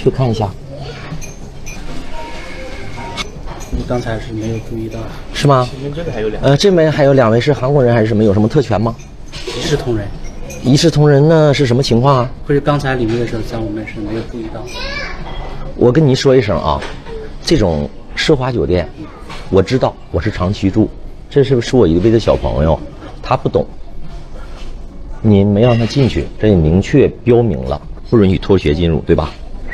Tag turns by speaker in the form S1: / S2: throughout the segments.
S1: 去看一下，
S2: 你刚才是没有注意到，
S1: 是吗？
S2: 这个还有两
S1: 呃，这边还有两位是韩国人还是什么？有什么特权吗？
S2: 一视同仁。
S1: 一视同仁呢是什么情况啊？
S2: 不是刚才里面的时候，在我们是没有注意到。
S1: 我跟您说一声啊，这种奢华酒店，我知道我是长期住，这是不是我一位的小朋友，他不懂，您没让他进去，这也明确标明了不允许脱鞋进入，对吧？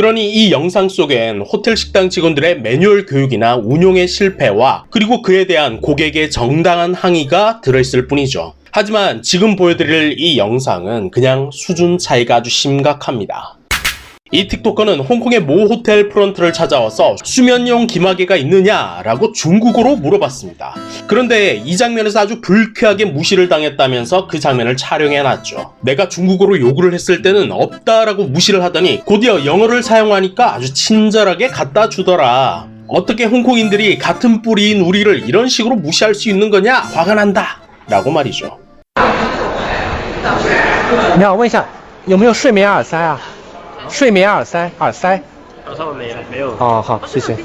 S3: 그러니 이 영상 속엔 호텔 식당 직원들의 매뉴얼 교육이나 운용의 실패와 그리고 그에 대한 고객의 정당한 항의가 들어있을 뿐이죠. 하지만 지금 보여드릴 이 영상은 그냥 수준 차이가 아주 심각합니다. 이 틱토커는 홍콩의 모 호텔 프런트를 찾아와서 수면용 기마개가 있느냐라고 중국어로 물어봤습니다. 그런데 이 장면에서 아주 불쾌하게 무시를 당했다면서 그 장면을 촬영해놨죠. 내가 중국어로 요구를 했을 때는 없다라고 무시를 하더니 곧이어 영어를 사용하니까 아주 친절하게 갖다 주더라. 어떻게 홍콩인들이 같은 뿌리인 우리를 이런 식으로 무시할 수 있는 거냐? 화가 난다. 라고 말이죠.
S4: 你好，问一下有没有睡眠耳塞啊？ 睡眠耳塞，耳塞。
S5: 耳塞没了，没有。
S4: 哦，好，谢谢。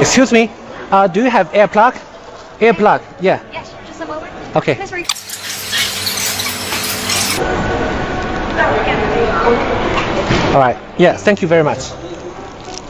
S4: Excuse me, uh, do you have air plug? Air plug, yeah.
S6: Yes, just a moment.
S4: Okay. All right. Yeah. Thank you very much.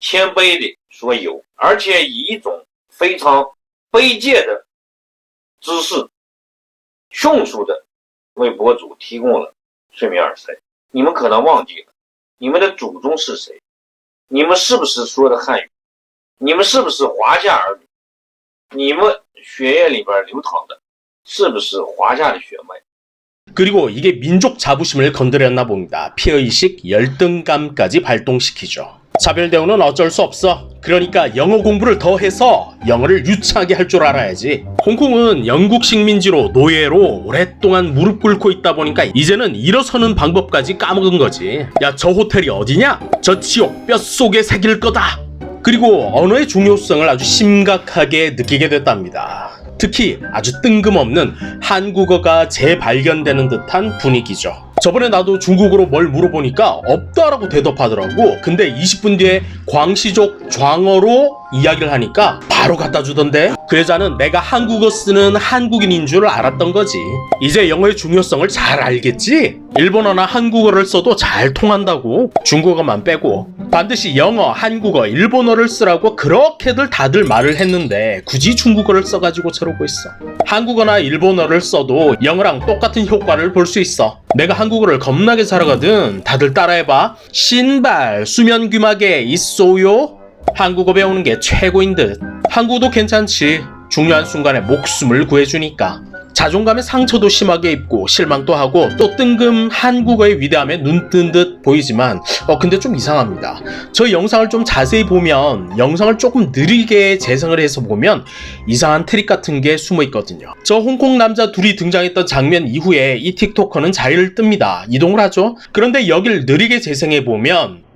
S7: 谦卑地说有，而且以一种非常卑贱的姿势，迅速地为博主提供了睡眠耳塞。你们可能忘记了。你们的祖宗是谁？你们是不是说的汉语？你们是不是华夏儿女？你们血液里边流淌的是不是华夏的血脉？
S3: 그리고 이게 민족 자부심을 건드렸나 봅니다. 피해의식, 열등감까지 발동시키죠. 차별 대우는 어쩔 수 없어. 그러니까 영어 공부를 더 해서 영어를 유창하게 할 줄 알아야지. 홍콩은 영국 식민지로 노예로 오랫동안 무릎 꿇고 있다 보니까 이제는 일어서는 방법까지 까먹은 거지. 야, 저 호텔이 어디냐? 저 지옥 뼛속에 새길 거다. 그리고 언어의 중요성을 아주 심각하게 느끼게 됐답니다. 특히 아주 뜬금없는 한국어가 재발견되는 듯한 분위기죠. 저번에 나도 중국어로 뭘 물어보니까 없다라고 대답하더라고. 근데 20분 뒤에 광시족 좌어로 이야기를 하니까 바로 갖다 주던데. 그 여자는 내가 한국어 쓰는 한국인인 줄 알았던 거지. 이제 영어의 중요성을 잘 알겠지? 일본어나 한국어를 써도 잘 통한다고. 중국어만 빼고. 반드시 영어, 한국어, 일본어를 쓰라고 그렇게들 다들 말을 했는데 굳이 중국어를 써가지고 저러고 있어. 한국어나 일본어를 써도 영어랑 똑같은 효과를 볼 수 있어. 내가 한국어를 겁나게 잘하거든. 다들 따라해봐. 신발, 수면 귀마개 있어요? 한국어 배우는 게 최고인 듯. 한국어도 괜찮지. 중요한 순간에 목숨을 구해주니까. 자존감의 상처도 심하게 입고 실망도 하고 또 뜬금 한국어의 위대함에 눈 뜬 듯 보이지만 어 근데 좀 이상합니다. 저 영상을 좀 자세히 보면 영상을 조금 느리게 재생을 해서 보면 이상한 트릭 같은 게 숨어 있거든요. 저 홍콩 남자 둘이 등장했던 장면 이후에 이 틱토커는 자리를 뜹니다. 이동을 하죠. 그런데 여길 느리게 재생해 보면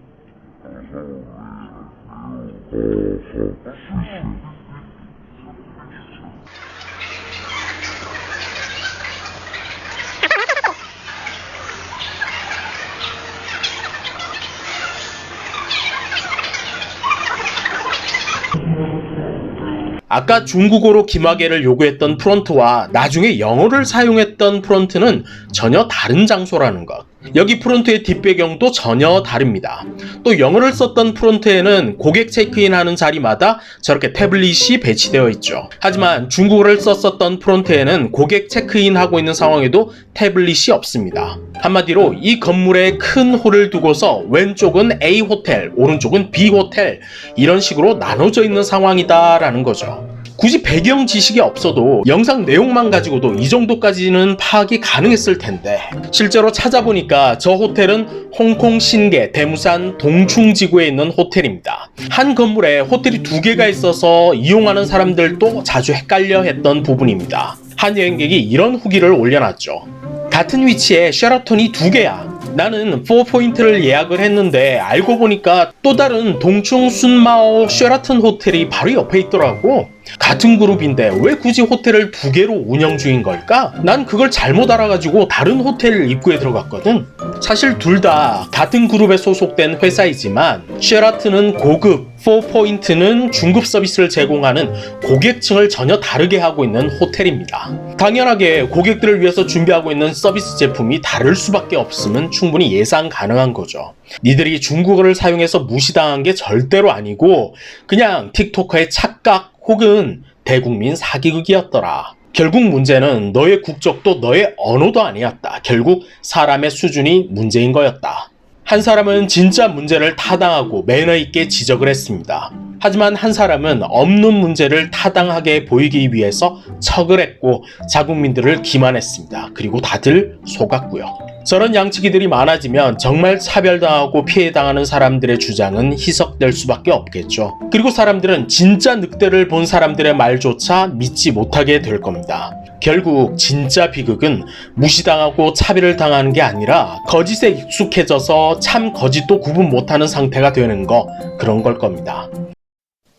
S3: 아까 중국어로 김학예를 요구했던 프론트와 나중에 영어를 사용했던 프론트는 전혀 다른 장소라는 것. 여기 프론트의 뒷배경도 전혀 다릅니다. 또 영어를 썼던 프론트에는 고객 체크인 하는 자리마다 저렇게 태블릿이 배치되어 있죠. 하지만 중국어를 썼었던 프론트에는 고객 체크인 하고 있는 상황에도 태블릿이 없습니다. 한마디로 이 건물에 큰 홀을 두고서 왼쪽은 A 호텔, 오른쪽은 B 호텔 이런 식으로 나눠져 있는 상황이다라는 거죠. 굳이 배경 지식이 없어도 영상 내용만 가지고도 이 정도까지는 파악이 가능했을 텐데 실제로 찾아보니까 저 호텔은 홍콩 신계 대무산 동충지구에 있는 호텔입니다. 한 건물에 호텔이 두 개가 있어서 이용하는 사람들도 자주 헷갈려 했던 부분입니다. 한 여행객이 이런 후기를 올려놨죠. 같은 위치에 쉐라톤이 두 개야. 나는 4포인트를 예약을 했는데 알고 보니까 또 다른 동충 순마오 쉐라톤 호텔이 바로 옆에 있더라고. 같은 그룹인데 왜 굳이 호텔을 두 개로 운영 중인 걸까? 난 그걸 잘못 알아가지고 다른 호텔 입구에 들어갔거든. 사실 둘 다 같은 그룹에 소속된 회사이지만 쉐라튼은 고급, 4포인트는 중급 서비스를 제공하는 고객층을 전혀 다르게 하고 있는 호텔입니다. 당연하게 고객들을 위해서 준비하고 있는 서비스 제품이 다를 수밖에 없음은 충분히 예상 가능한 거죠. 니들이 중국어를 사용해서 무시당한 게 절대로 아니고 그냥 틱토커의 착각 혹은 대국민 사기극이었더라. 결국 문제는 너의 국적도 너의 언어도 아니었다. 결국 사람의 수준이 문제인 거였다. 한 사람은 진짜 문제를 타당하고 매너 있게 지적을 했습니다. 하지만 한 사람은 없는 문제를 타당하게 보이기 위해서 척을 했고 자국민들을 기만했습니다. 그리고 다들 속았고요. 저런 양치기들이 많아지면 정말 차별당하고 피해당하는 사람들의 주장은 희석될 수밖에 없겠죠. 그리고 사람들은 진짜 늑대를 본 사람들의 말조차 믿지 못하게 될 겁니다. 결국 진짜 비극은 무시당하고 차별을 당하는 게 아니라 거짓에 익숙해져서 참 거짓도 구분 못하는 상태가 되는 거 그런 걸 겁니다.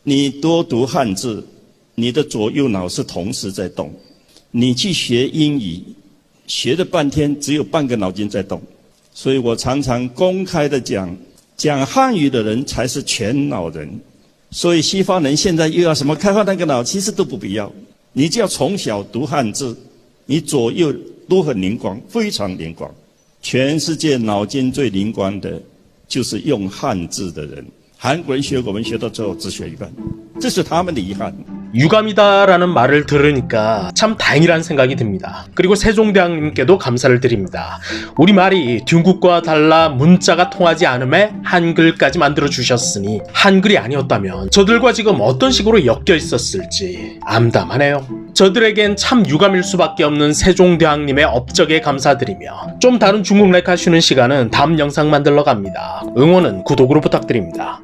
S5: 你多读汉字，你的左右脑是同时在动。你去学英语，学了半天只有半个脑筋在动。所以我常常公开的讲，讲汉语的人才是全脑人。所以西方人现在又要什么开发那个脑，其实都不必要。你只要从小读汉字，你左右都很灵光，非常灵光。全世界脑筋最灵光的，就是用汉字的人。韩国人学我们学到最后只学一半，这是他们的遗憾。
S3: 유감이다라는 말을 들으니까 참 다행이라는 생각이 듭니다. 그리고 세종대왕님께도 감사를 드립니다. 우리 말이 중국과 달라 문자가 통하지 않음에 한글까지 만들어 주셨으니 한글이 아니었다면 저들과 지금 어떤 식으로 엮여 있었을지 암담하네요. 저들에겐 참 유감일 수밖에 없는 세종대왕님의 업적에 감사드리며 좀 다른 중국 렉 하시는 시간은 다음 영상 만들러 갑니다. 응원은 구독으로 부탁드립니다.